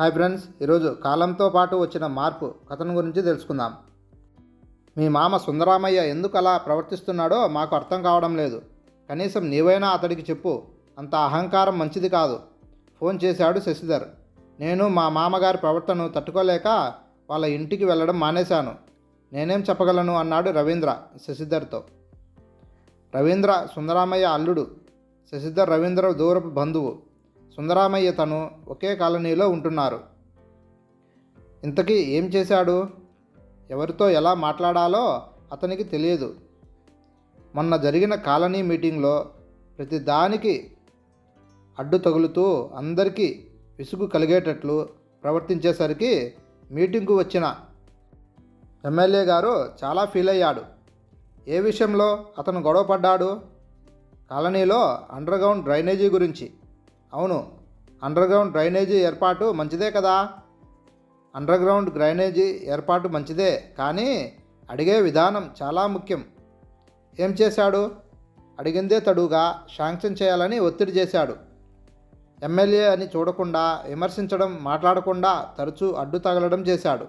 Hi friends ఈరోజు కాలంతో పాటు వచ్చిన మార్పు కథను గురించి తెలుసుకుందాం. మీ మామ సుందరామయ్య ఎందుకు అలా ప్రవర్తిస్తున్నాడో మాకు అర్థం కావడం లేదు. కనీసం నీవైనా అతడికి చెప్పు అంత అహంకారం మంచిది కాదు. ఫోన్ చేశాడు శశిధర్. నేను మా మామగారి ప్రవర్తనను తట్టుకోలేక వాళ్ళ ఇంటికి వెళ్ళడం మానేశాను. నేనేం చెప్పగలను అన్నాడు రవీంద్ర శశిధర్తో. రవీంద్ర సుందరామయ్య అల్లుడు శశిధర్ రవీంద్ర దూరపు బంధువు. సుందరామయ్య తను ఒకే కాలనీలో ఉంటున్నారు. ఇంతకీ ఏం చేశాడు? ఎవరితో ఎలా మాట్లాడాలో అతనికి తెలియదు. మొన్న జరిగిన కాలనీ మీటింగ్లో ప్రతి దానికి అడ్డు తగులుతూ అందరికీ విసుగు కలిగేటట్లు ప్రవర్తించేసరికి మీటింగ్కు వచ్చిన ఎమ్మెల్యే గారు చాలా ఫీల్ అయ్యాడు. ఏ విషయంలో అతను గొడవపడ్డాడు? కాలనీలో అండర్గ్రౌండ్ డ్రైనేజీ గురించి. అవును అండర్గ్రౌండ్ డ్రైనేజీ ఏర్పాటు మంచిదే కదా? అండర్గ్రౌండ్ డ్రైనేజీ ఏర్పాటు మంచిదే కానీ అడిగే విధానం చాలా ముఖ్యం. ఏం చేశాడు? అడిగిందే తడుగా శాంక్షన్ చేయాలని ఒత్తిడి చేశాడు. ఎమ్మెల్యే అని చూడకుండా విమర్శించడం మాట్లాడకుండా తరచూ అడ్డు తగలడం చేశాడు.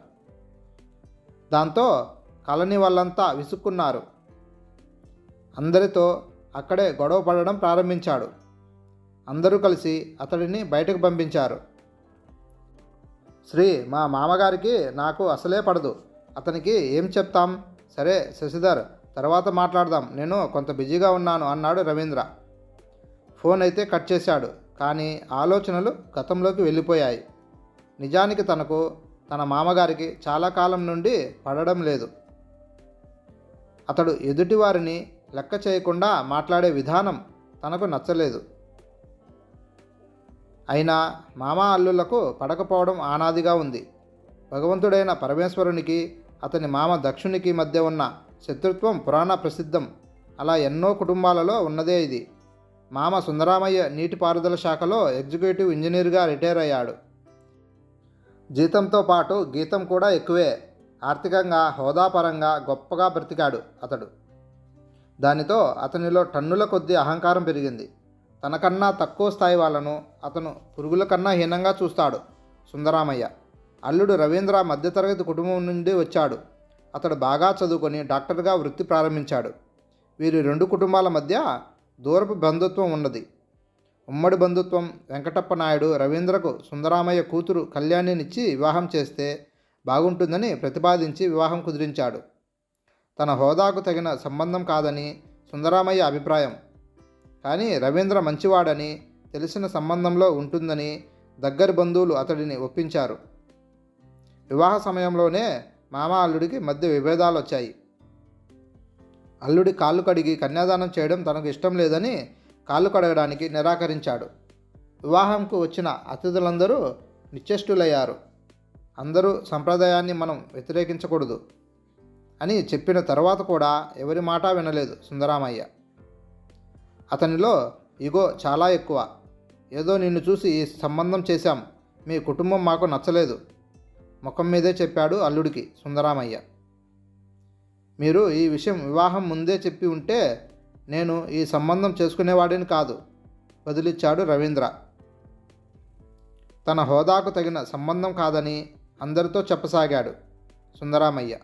దాంతో కాలనీ వాళ్ళంతా విసుక్కున్నారు. అందరితో అక్కడే గొడవ పడడం ప్రారంభించాడు. అందరూ కలిసి అతడిని బయటకు పంపించారు. శ్రీ మా మామగారికి నాకు అసలే పడదు. అతనికి ఏం చెప్తాం? సరే శశిధర్ తర్వాత మాట్లాడదాం. నేను కొంత బిజీగా ఉన్నాను అన్నాడు రవీంద్ర. ఫోన్ అయితే కట్ చేశాడు కానీ ఆలోచనలు గతంలోకి వెళ్ళిపోయాయి. నిజానికి తనకు తన మామగారికి చాలా కాలం నుండి పడడం లేదు. అతడు ఎదుటివారిని లెక్క చేయకుండా మాట్లాడే విధానం తనకు నచ్చలేదు. అయినా మామ అల్లులకు పడకపోవడం ఆనాదిగా ఉంది. భగవంతుడైన పరమేశ్వరునికి అతని మామ దక్షునికి మధ్య ఉన్న శత్రుత్వం పురాణ ప్రసిద్ధం. అలా ఎన్నో కుటుంబాలలో ఉన్నదే ఇది. మామ సుందరామయ్య నీటిపారుదల శాఖలో ఎగ్జిక్యూటివ్ ఇంజనీర్గా రిటైర్ అయ్యాడు. జీతంతో పాటు గీతం కూడా ఎక్కువే. ఆర్థికంగా హోదాపరంగా గొప్పగా బ్రతికాడు అతడు. దానితో అతనిలో టన్నుల కొద్దీ అహంకారం పెరిగింది. తనకన్నా తక్కువ స్థాయి వాళ్ళను అతను పురుగుల కన్నా హీనంగా చూస్తాడు సుందరామయ్య. అల్లుడు రవీంద్ర మధ్యతరగతి కుటుంబం నుండి వచ్చాడు. అతడు బాగా చదువుకొని డాక్టర్గా వృత్తి ప్రారంభించాడు. వీరి రెండు కుటుంబాల మధ్య దూరపు బంధుత్వం ఉన్నది. ఉమ్మడి బంధుత్వం వెంకటప్ప నాయుడు రవీంద్రకు సుందరామయ్య కూతురు కళ్యాణినిచ్చి వివాహం చేస్తే బాగుంటుందని ప్రతిపాదించి వివాహం కుదిరించాడు. తన హోదాకు తగిన సంబంధం కాదని సుందరామయ్య అభిప్రాయం. కానీ రవీంద్ర మంచివాడని తెలిసిన సంబంధంలో ఉంటుందని దగ్గరి బంధువులు అతడిని ఒప్పించారు. వివాహ సమయంలోనే మామ అల్లుడికి మధ్య విభేదాలు వచ్చాయి. అల్లుడి కాళ్ళు కడిగి కన్యాదానం చేయడం తనకు ఇష్టం లేదని కాళ్ళు కడగడానికి నిరాకరించాడు. వివాహంకు వచ్చిన అతిథులందరూ నిశ్చేష్టులయ్యారు. అందరూ సంప్రదాయాన్ని మనం వ్యతిరేకించకూడదు అని చెప్పిన తర్వాత కూడా ఎవరి మాట వినలేదు సుందరామయ్య. అతనిలో ఇగో చాలా ఎక్కువ. ఏదో నిన్ను చూసి ఈ సంబంధం చేశాం. మీ కుటుంబం మాకు నచ్చలేదు. ముఖం మీదే చెప్పాడు అల్లుడికి సుందరామయ్య. మీరు ఈ విషయం వివాహం ముందే చెప్పి ఉంటే నేను ఈ సంబంధం చేసుకునేవాడిని కాదు వదిలిచ్చాడు రవీంద్ర. తన హోదాకు తగిన సంబంధం కాదని అందరితో చెప్పసాగాడు సుందరామయ్య.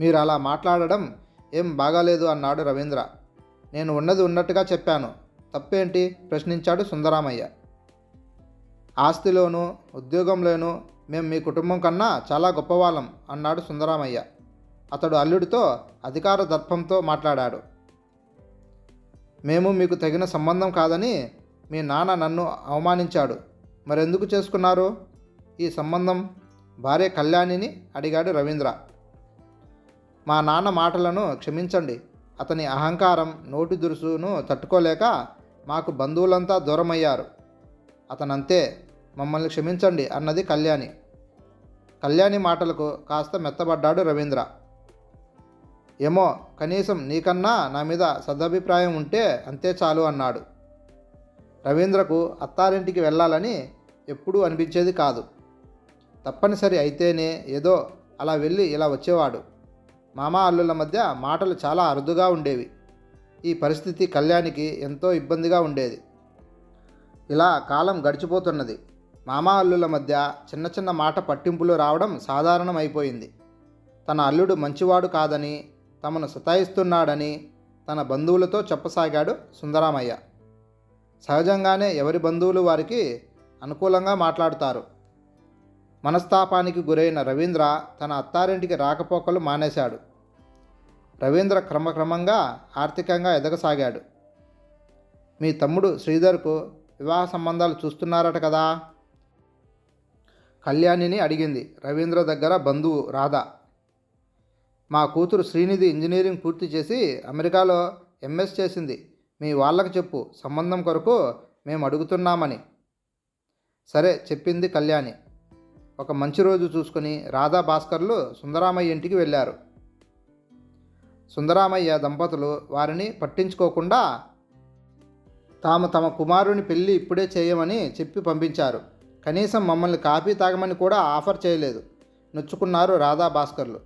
మీరు అలా మాట్లాడడం ఏం బాగాలేదు అన్నాడు రవీంద్ర. నేను ఉన్నది ఉన్నట్టుగా చెప్పాను. తప్పేంటి? ప్రశ్నించాడు సుందరామయ్య. ఆస్తిలోనూ ఉద్యోగంలోనూ మేము మీ కుటుంబం కన్నా చాలా గొప్పవాళ్ళం అన్నాడు సుందరామయ్య. అతడు అల్లుడితో అధికార దర్పంతో మాట్లాడాడు. మేము మీకు తగిన సంబంధం కాదని మీ నాన్న నన్ను అవమానించాడు. మరెందుకు చేసుకున్నారు? ఈ సంబంధం? భార్య కళ్యాణిని అడిగాడు రవీంద్ర. మా నాన్న మాటలను క్షమించండి. అతని అహంకారం నోటి దురుసును తట్టుకోలేక మాకు బంధువులంతా దూరమయ్యారు. అతనంతే మమ్మల్ని క్షమించండి అన్నది కళ్యాణి. కళ్యాణి మాటలకు కాస్త మెత్తబడ్డాడు రవీంద్ర. ఏమో కనీసం నీకన్నా నా మీద సదభిప్రాయం ఉంటే అంతే చాలు అన్నాడు. రవీంద్రకు అత్తారింటికి వెళ్ళాలని ఎప్పుడూ అనిపించేది కాదు. తప్పనిసరి అయితేనే ఏదో అలా వెళ్ళి ఇలా వచ్చేవాడు. మామా అల్లుల మధ్య మాటలు చాలా అరుదుగా ఉండేవి. ఈ పరిస్థితి కళ్యాణికి ఎంతో ఇబ్బందిగా ఉండేది. ఇలా కాలం గడిచిపోతున్నది. మామా అల్లుల మధ్య చిన్న చిన్న మాట పట్టింపులు రావడం సాధారణం అయిపోయింది తన అల్లుడు మంచివాడు కాదని తమను సతాయిస్తున్నాడని తన బంధువులతో చెప్పసాగాడు సుందరామయ్య. సహజంగానే ఎవరి బంధువులు వారికి అనుకూలంగా మాట్లాడుతారు. మనస్తాపానికి గురైన రవీంద్ర తన అత్తారింటికి రాకపోకలు మానేశాడు. రవీంద్ర క్రమక్రమంగా ఆర్థికంగా ఎదగసాగాడు. మీ తమ్ముడు శ్రీధర్కు వివాహ సంబంధాలు చూస్తున్నారట కదా? కళ్యాణిని అడిగింది రవీంద్ర దగ్గర బంధువు రాధా. మా కూతురు శ్రీనిధి ఇంజనీరింగ్ పూర్తి చేసి అమెరికాలో ఎంఎస్ చేసింది. మీ వాళ్ళకు చెప్పు సంబంధం కొరకు మేము అడుగుతున్నామని సరే చెప్పింది కళ్యాణి. ఒక మంచి రోజు చూసుకుని రాధా భాస్కర్లు సుందరామయ్య ఇంటికి వెళ్ళారు. సుందరామయ్య దంపతులు వారిని పట్టించుకోకుండా తాము తమ కుమారుని పెళ్ళి ఇప్పుడే చేయమని చెప్పి పంపించారు. కనీసం మమ్మల్ని కాఫీ తాగమని కూడా ఆఫర్ చేయలేదు. నొచ్చుకున్నారు రాధా భాస్కర్లు.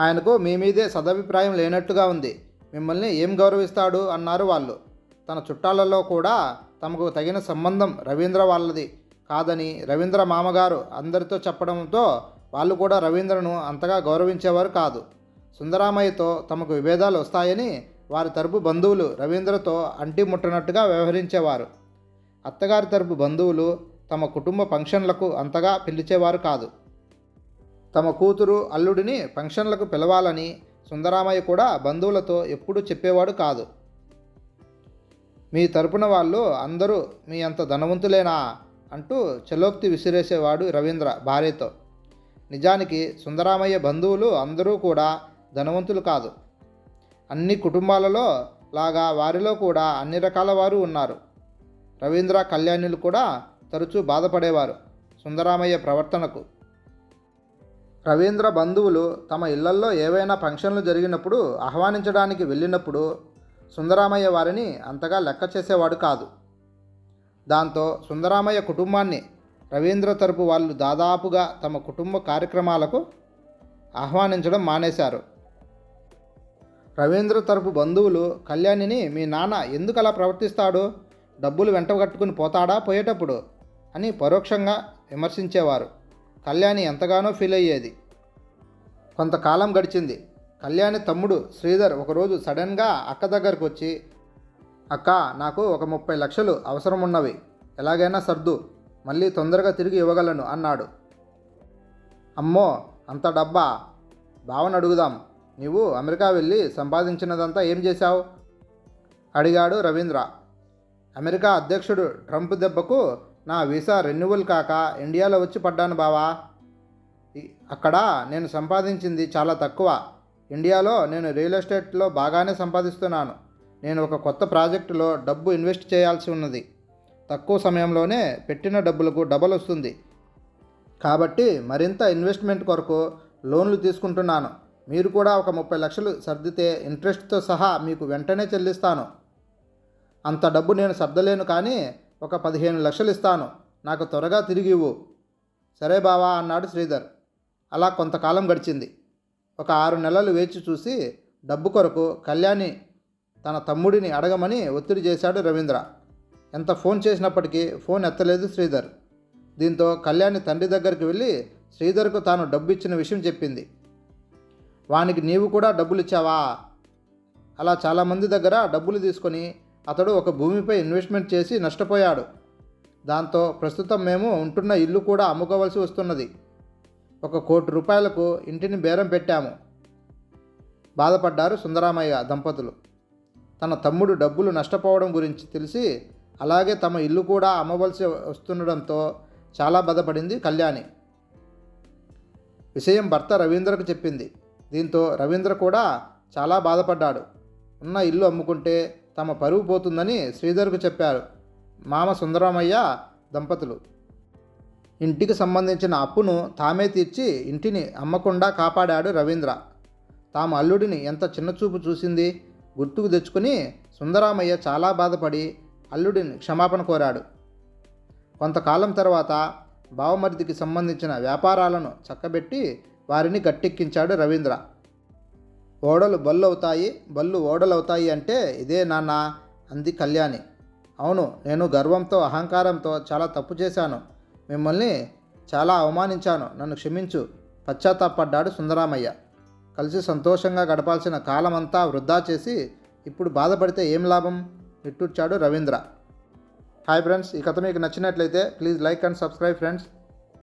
ఆయనకు మీ మీదే సదభిప్రాయం లేనట్టుగా ఉంది. మిమ్మల్ని ఏం గౌరవిస్తాడు అన్నారు వాళ్ళు. తన చుట్టాలలో కూడా తమకు తగిన సంబంధం రవీంద్ర వాళ్ళది. కాదని రవీంద్ర మామగారు అందరితో చెప్పడంతో వాళ్ళు కూడా రవీంద్రను అంతగా గౌరవించేవారు కాదు. సుందరామయ్యతో తమకు విభేదాలు వస్తాయని వారి తరపు బంధువులు రవీంద్రతో అంటి ముట్టనట్టుగా వ్యవహరించేవారు. అత్తగారి తరపు బంధువులు తమ కుటుంబ ఫంక్షన్లకు అంతగా పిలిచేవారు కాదు. తమ కూతురు అల్లుడిని ఫంక్షన్లకు పిలవాలని సుందరామయ్య కూడా బంధువులతో ఎప్పుడూ చెప్పేవాడు కాదు. మీ తరపున వాళ్ళు అందరూ మీ అంత ధనవంతులేనా? అంటూ చలోక్తి విసిరేసేవాడు రవీంద్ర భార్యతో. నిజానికి సుందరామయ్య బంధువులు అందరూ కూడా ధనవంతులు కాదు. అన్ని కుటుంబాలలో లాగా వారిలో కూడా అన్ని రకాల వారు ఉన్నారు. రవీంద్ర కళ్యాణులు కూడా తరచూ బాధపడేవారు సుందరామయ్య ప్రవర్తనకు. రవీంద్ర బంధువులు తమ ఇళ్ళల్లో ఏవైనా ఫంక్షన్లు జరిగినప్పుడు ఆహ్వానించడానికి వెళ్ళినప్పుడు సుందరామయ్య వారిని అంతగా లెక్క చేసేవాడు కాదు. దాంతో సుందరామయ్య కుటుంబాన్ని రవీంద్ర తరపు వాళ్ళు దాదాపుగా తమ కుటుంబ కార్యక్రమాలకు ఆహ్వానించడం మానేశారు. రవీంద్ర తరపు బంధువులు కళ్యాణిని మీ నాన్న ఎందుకు అలా ప్రవర్తిస్తాడు? డబ్బులు వెంటగట్టుకుని పోతాడా పోయేటప్పుడు? అని పరోక్షంగా విమర్శించేవారు. కళ్యాణి ఎంతగానో ఫీల్ అయ్యేది. కొంతకాలం గడిచింది. కళ్యాణి తమ్ముడు శ్రీధర్ ఒకరోజు సడన్గా అక్క దగ్గరకు వచ్చి అక్క నాకు ఒక ముప్పై లక్షలు అవసరం ఉన్నవి ఎలాగైనా సర్దు మళ్ళీ తొందరగా తిరిగి ఇవ్వగలను అన్నాడు. అమ్మో అంత డబ్బా? బావని అడుగుదాం. నీవు అమెరికా వెళ్ళి సంపాదించినదంతా ఏం చేశావు? అడిగాడు రవీంద్ర. అమెరికా అధ్యక్షుడు ట్రంప్ దెబ్బకు నా వీసా రెన్యువల్ కాక ఇండియాలో వచ్చి పడ్డాను బావా. అక్కడ నేను సంపాదించింది చాలా తక్కువ. ఇండియాలో నేను రియల్ ఎస్టేట్లో బాగానే సంపాదిస్తున్నాను. నేను ఒక కొత్త ప్రాజెక్టులో డబ్బు ఇన్వెస్ట్ చేయాల్సి ఉన్నది. తక్కువ సమయంలోనే పెట్టిన డబ్బులకు డబల్ వస్తుంది. కాబట్టి మరింత ఇన్వెస్ట్మెంట్ కొరకు లోన్లు తీసుకుంటున్నాను. మీరు కూడా ఒక ముప్పై లక్షలు సర్దితే ఇంట్రెస్ట్తో సహా మీకు వెంటనే చెల్లిస్తాను. అంత డబ్బు నేను సర్దలేను కానీ ఒక పదిహేను లక్షలు ఇస్తాను. నాకు త్వరగా తిరిగి ఇవ్వు. సరే బావా అన్నాడు శ్రీధర్. అలా కొంతకాలం గడిచింది. ఒక ఆరు నెలలు వేచి చూసి డబ్బు కొరకు కళ్యాణి తన తమ్ముడిని అడగమని ఒత్తిడి చేశాడు రవీంద్ర. ఎంత ఫోన్ చేసినప్పటికీ ఫోన్ ఎత్తలేదు శ్రీధర్. దీంతో కళ్యాణి తండ్రి దగ్గరికి వెళ్ళి శ్రీధర్కు తాను డబ్బు ఇచ్చిన విషయం చెప్పింది. వానికి నీవు కూడా డబ్బులు ఇచ్చావా అలా చాలామంది దగ్గర డబ్బులు తీసుకొని అతడు ఒక భూమిపై ఇన్వెస్ట్మెంట్ చేసి నష్టపోయాడు. దాంతో ప్రస్తుతం మేము ఉంటున్న ఇల్లు కూడా అమ్ముకోవలసి వస్తున్నది. ఒక కోటి రూపాయలకు ఇంటిని బేరం పెట్టాము. బాధపడ్డారు సుందరామయ్య దంపతులు. తన తమ్ముడు డబ్బులు నష్టపోవడం గురించి తెలిసి అలాగే తమ ఇల్లు కూడా అమ్మవలసి వస్తుండడంతో చాలా బాధపడింది కళ్యాణి. విషయం భర్త రవీంద్రకు చెప్పింది. దీంతో రవీంద్ర కూడా చాలా బాధపడ్డాడు. ఉన్న ఇల్లు అమ్ముకుంటే తమ పరువు పోతుందని శ్రీధర్కు చెప్పారు. మామ సుందరమయ్య దంపతులు. ఇంటికి సంబంధించిన అప్పును తామే తీర్చి ఇంటిని అమ్మకుండా కాపాడాడు రవీంద్ర. తాము అల్లుడిని ఎంత చిన్నచూపు చూసింది? గుర్తుకు తెచ్చుకుని సుందరామయ్య చాలా బాధపడి అల్లుడిని క్షమాపణ కోరాడు. కొంతకాలం తర్వాత బావమరిదికి సంబంధించిన వ్యాపారాలను చక్కబెట్టి వారిని గట్టెక్కించాడు రవీంద్ర. ఓడలు బళ్ళు అవుతాయి బళ్ళు ఓడలు అవుతాయి అంటే ఇదే నాన్న అంది కళ్యాణి. అవును నేను గర్వంతో అహంకారంతో చాలా తప్పు చేశాను. మిమ్మల్ని చాలా అవమానించాను. నన్ను క్షమించు. పశ్చాత్తాపడ్డాడు సుందరామయ్య. కలిసి సంతోషంగా గడపాల్సిన కాలమంతా వృధా చేసి ఇప్పుడు బాధపడితే ఏం లాభం? నిట్టూర్చాడు రవీంద్ర. హాయ్ ఫ్రెండ్స్ ఈ కథ మీకు నచ్చినట్లయితే please like and subscribe friends.